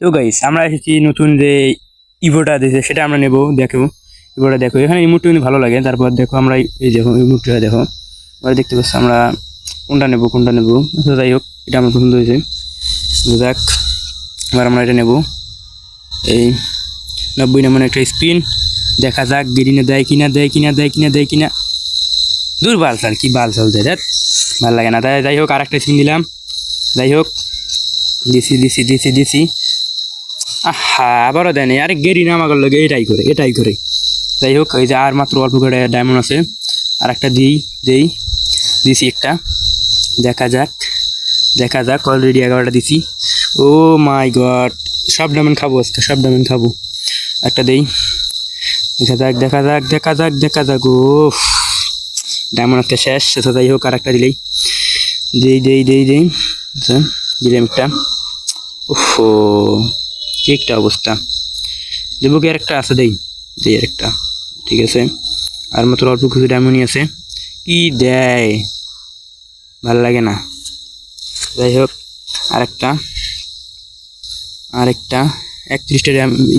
তো গাইস আমরা এসেছি নতুন যে ইভোটা দিয়েছে সেটা আমরা নেব, দেখো। ইভোটা দেখো, এখানে ইমোটটা কিন্তু ভালো লাগে। তারপর দেখো আমরা এই দেখো ইমোটটা দেখো। আমরা দেখতে পাচ্ছি আমরা কোনটা নেব কোনটা নেব। যাই হোক, এটা আমার পছন্দ হয়েছে। যাক, এবার আমরা এটা নেব। এই নব্বই নামের একটা স্পিন। দেখা যাক গেরিনে দেয় কিনা দেয় কিনা দেয় কিনা দেয় কিনা। দূর বাল চাল কি বাল চাল দেয় ভালো লাগে না। তাই যাই হোক আর একটা স্পিন দিলাম। যাই হোক, দিছি দিছি দিছি দিছি। আহা, আবারও দেয় আরে গেরি নামা করল এটাই করে এটাই করে। যাই হোক এই যে আর মাত্র অল্প করে ডায়মন্ড আছে আর একটা দিই, দেই, দিছি একটা। দেখা যাক দেখা যাক অলরেডি এগারোটা দিছি। ও মাই গড, সব ডায়মন্ড খাব আজকে, সব ডায়মন্ড খাব। একটা দেই, দেখা যাক দেখা যাক দেখা যাক দেখা যাক ও ডায়মন্ড আজকে শেষ, তো যাই হোক আর একটা দিলেই। দেই দেই দেই দেই দিলাম একটা। ওহো কি একটা অবস্থা। দেবো কি আরেকটা আছে দেই দেই আরেকটা, ঠিক আছে? আর মাত্র অল্প কিছু ডায়মন্ডই আছে। কি দেয়? ভালো লাগে না। যাই হোক, আরেকটা আরেকটা, একত্রিশটা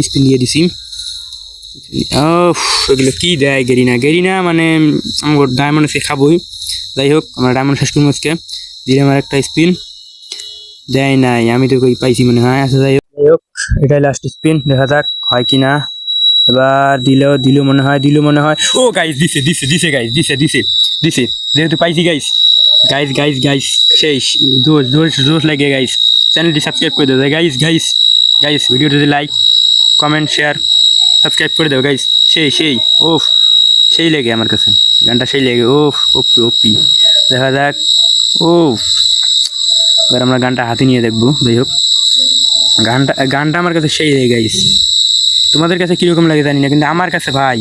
স্পিন দিয়ে দিছি। ও এগুলো কি দেয় গেরিনা? গেরিনা মানে আমার ডায়মন্ড সে খাবোই। যাই হোক, আমরা ডায়মন্ড শেষ করব আজকে। দিলে আমার একটা স্পিন দেয় নাই, আমি তো কই পাইছি মনে হয়। আচ্ছা যাই হোক। এটাই লাস্ট স্পিন দেখা যাক হয় কি না এবার দিলেও দিল মনে হয় দিল মনে হয়। ও গাইস দিছে দিছে দিছে গাইস দিছে দিছে দিছে। যেহেতু পাইছি গাইস গাইস গাইস গাইস সেই জোশ জোশ জোশ লাগে গাইস চ্যানেলটি সাবস্ক্রাইব করে দেবে গাইস গাইস গাইস ভিডিওটি লাইক কমেন্ট শেয়ার সাবস্ক্রাইব করে দেবো গাইস সেই সেই ওফ সেই লেগে আমার কাছে। গানটা সেই লেগে ওফ ওপি ওপি দেখা যাক ওফ এবার আমরা গানটা হাতে নিয়ে দেখব, যাই হোক। গানটা গানটা আমার কাছে সেই হয়ে গেছে। তোমাদের কাছে কীরকম লাগে জানি না, কিন্তু আমার কাছে ভাই,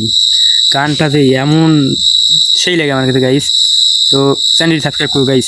গানটা যে এমন সেই লাগে আমার কাছে গাইস তো চ্যানেলটি সাবস্ক্রাইব করো গাইস